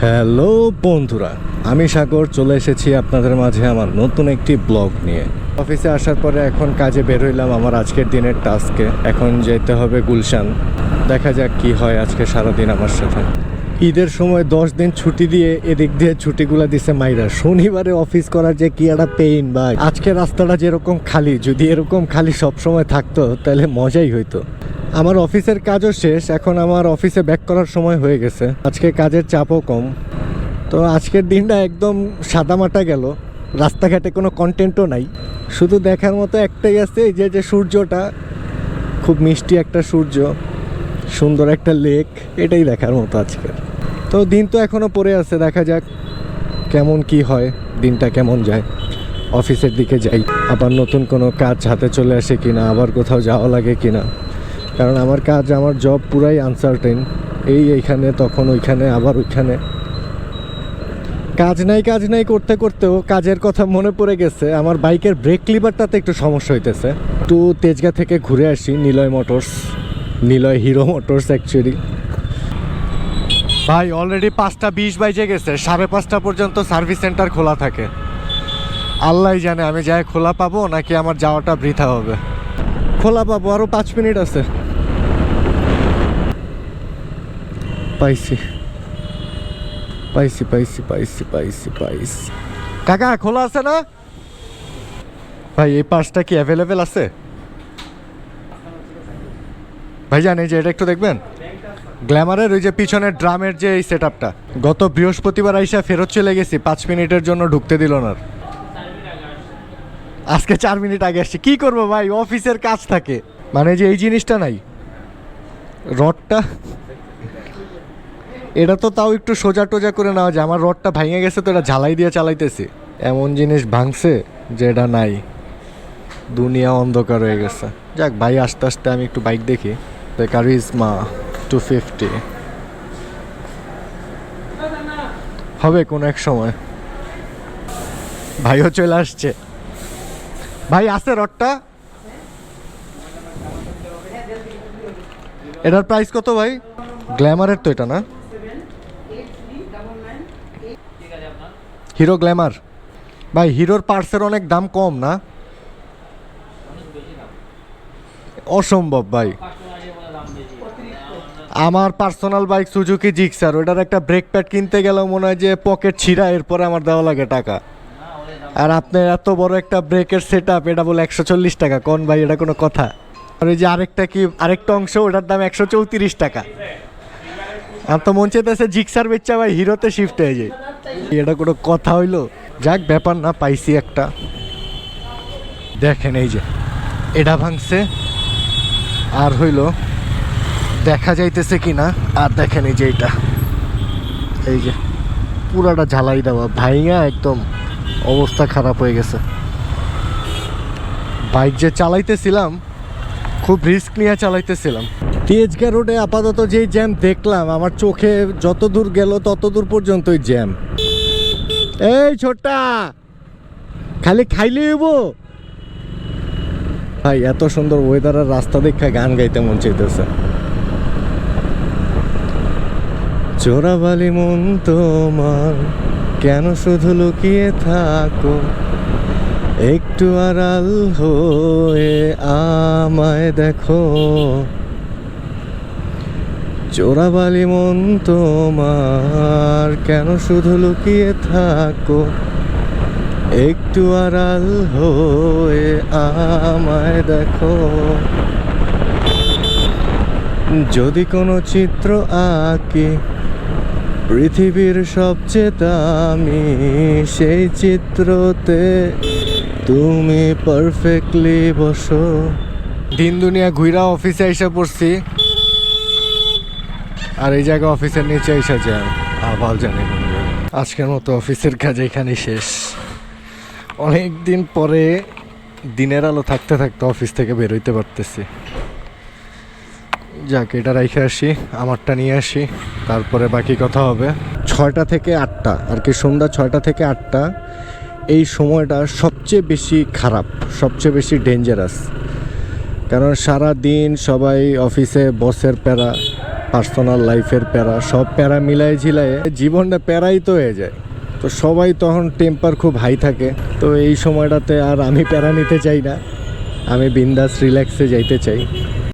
Hello বন্ধুরা, আমি সাগর চলে এসেছি আপনাদের মাঝে আমার নতুন একটি ব্লগ নিয়ে। অফিসে আসার পরে এখন কাজে বের হইলাম আমার আজকের দিনের টাস্কে। এখন যেতে হবে গুলশান। দেখা যাক কি হয় আজকে সারাদিন আমার সাথে। ঈদের সময় দশ দিন ছুটি দিয়ে এদিক দিয়ে ছুটিগুলো দিছে মাইরা। শনিবারে অফিস করার যে কি একটা পেইন ভাই। আজকে রাস্তাটা যেরকম খালি, যদি এরকম খালি সব সময় থাকতো, তাহলে মজাই হইতো। আমার অফিসের কাজও শেষ, এখন আমার অফিসে ব্যাক করার সময় হয়ে গেছে। আজকে কাজের চাপও কম। তো আজকের দিনটা একদম সাদামাটা গেল। রাস্তাঘাটে কোনো কন্টেন্টও নাই। শুধু দেখার মতো একটাই আছে যে যে সূর্যটা। খুব মিষ্টি একটা সূর্য, সুন্দর একটা লেক এটাই দেখার মতো আজকের। তো দিন তো এখনও পড়ে আছে, দেখা যাক কেমন কি হয়, দিনটা কেমন যায়। অফিসের দিকে যাই। আবার নতুন কোনো কাজ হাতে চলে আসে কিনা, আবার কোথাও যাওয়া লাগে কিনা। কারণ আমার কাজ, আমার জব পুরাই আনসার্টেন এই এইখানে, তখন ওইখানে, আবার ওইখানে। কাজ নাই কাজ নাই করতে করতেও কাজের কথা মনে পড়ে গেছে। আমার বাইকের ব্রেক লিভারটাতে একটু সমস্যা হইতেছে। একটু তেজগা থেকে ঘুরে আসি, Niloy motors. Niloy Hero motors actually ভাই অলরেডি পাঁচটা বিশ বাইজে গেছে। সাড়ে পাঁচটা পর্যন্ত সার্ভিস সেন্টার খোলা থাকে। আল্লাহ জানে আমি যাই খোলা পাবো, নাকি আমার যাওয়াটা বৃথা হবে। খোলা পাবো, আরও পাঁচ মিনিট আছে। পাইছি। পাইছি পাইছি পাইছি পাইছি পাইছি। কাকা, খোলা আছে না? ভাই, এই পাসটা কি অ্যাভেলেবেল আছে? ভাই জানি যে এটা একটু দেখবেন? গ্ল্যামারের ওই যে পিছনের ড্রামের যে এই সেট আপটা গত বৃহস্পতিবার আইসা ফেরত চলে গেছি, পাঁচ মিনিটের জন্য ঢুকতে দিল না আজকে চার মিনিট আগে আসছি। কি করব ভাই? অফিসের কাজ থাকে। মানে যে এই জিনিসটা নাই। রডটা এটা তো তাও একটু সোজা টোজা করে নেওয়া যায়। আমার রডটা ভেঙে গেছে তো এটা ঝালাই দিয়ে চালাইতেছি। এমন জিনিস ভাঙছে যে এটা নাই। দুনিয়া অন্ধকার হয়ে গেছে। যাক ভাই, আস্তে আস্তে আমি একটু বাইক দেখি। কারিজমা টু ফিফটি হবে কোনো এক সময়। ভাইও চলে আসছে। ভাই, আছে রডটা? এটার প্রাইস কত ভাই? গ্ল্যামারের তো এটা না? হিরো গ্ল্যামার ভাই হিরোর পার্টসের অনেক দাম কম না? অসম্ভব ভাই। আমার পার্সোনাল বাইক সুজুকি জিক্সার ওটার একটা ব্রেক প্যাড কিনতে গেলেও মনে হয় যে পকেট ছিঁড়া, এরপরে আমার দেওয়া লাগে টাকা। আর আপনার এত বড় একটা ব্রেকের সেট আপ এটা বলে একশো চল্লিশ টাকা। কোন ভাই, এটা কোনো কথা? আর ওই যে আরেকটা কি, আরেকটা অংশ, ওটার দাম একশো চৌত্রিশ টাকা। আর তো মন চাইতেছে জিক্সার বেচা ভাই হিরোতে শিফট হয়ে যায়। এটা কোনো কথা হইল? যাক, ব্যাপার না, পাইছি একটা। দেখেন এই যে, এটা ভাঙছে। আর হইল, দেখা যাইতেছে কি না আর দেখেন এই যে এইটা এই যে, পুরাটা ঝালাই দেওয়া ভাইয়া একদম অবস্থা খারাপ হয়ে গেছে। বাইক যে চালাইতেছিলাম, খুব রিস্ক নিয়ে চালাইতেছিলাম। তেজগা রোডে আপাতত যেই জ্যাম দেখলাম, আমার চোখে যত দূর গেল তত দূর পর্যন্তই জ্যাম। এই ছোটা খালি খাইলে হইব। ভাই, এত সুন্দর ওয়েদারের রাস্তা দেখা গান গাইতে মন চাইতেছে। চোরাবালি মন তোমার, কেন শুধু লুকিয়ে থাকো? একটু আড়াল হয়ে আমায় দেখো। চোরাবালি মন তোমার, কেন শুধু লুকিয়ে থাকো? একটু আড়াল হয়ে আমায় দেখো। যদি কোনো চিত্র আঁকি, পৃথিবীর সবচেয়ে দামি সেই চিত্রতে তুমি পারফেক্টলি বসো। দিন দুনিয়া ঘুরা অফিসে এসে পড়ছি। আর এই জায়গা অফিসের নিচে এসে যায় আবার জানি আজকের মতো অফিসের কাজ এখানে শেষ। অনেক দিন পরে দিনের আলো থাকতে থাকতে অফিস থেকে বেরোইতে পারতেছি। যাক, এটা রেখে আসি, আমারটা নিয়ে আসি, তারপরে বাকি কথা হবে। ছয়টা থেকে আটটা, আর কি সন্ধ্যা ছয়টা থেকে আটটা, এই সময়টা সবচেয়ে বেশি খারাপ, সবচেয়ে বেশি ডেঞ্জারাস কারণ সারা দিন সবাই অফিসে বসের প্যারা পার্সোনাল লাইফের প্যারা, সব প্যারা মিলাই ঝিলাই জীবনটা প্যারাই তো হয়ে যায়। তো সবাই তখন টেম্পার খুব হাই থাকে। তো এই সময়টাতে আর আমি প্যারা নিতে চাই না। আমি বিন্দাস রিল্যাক্সে যাইতে চাই।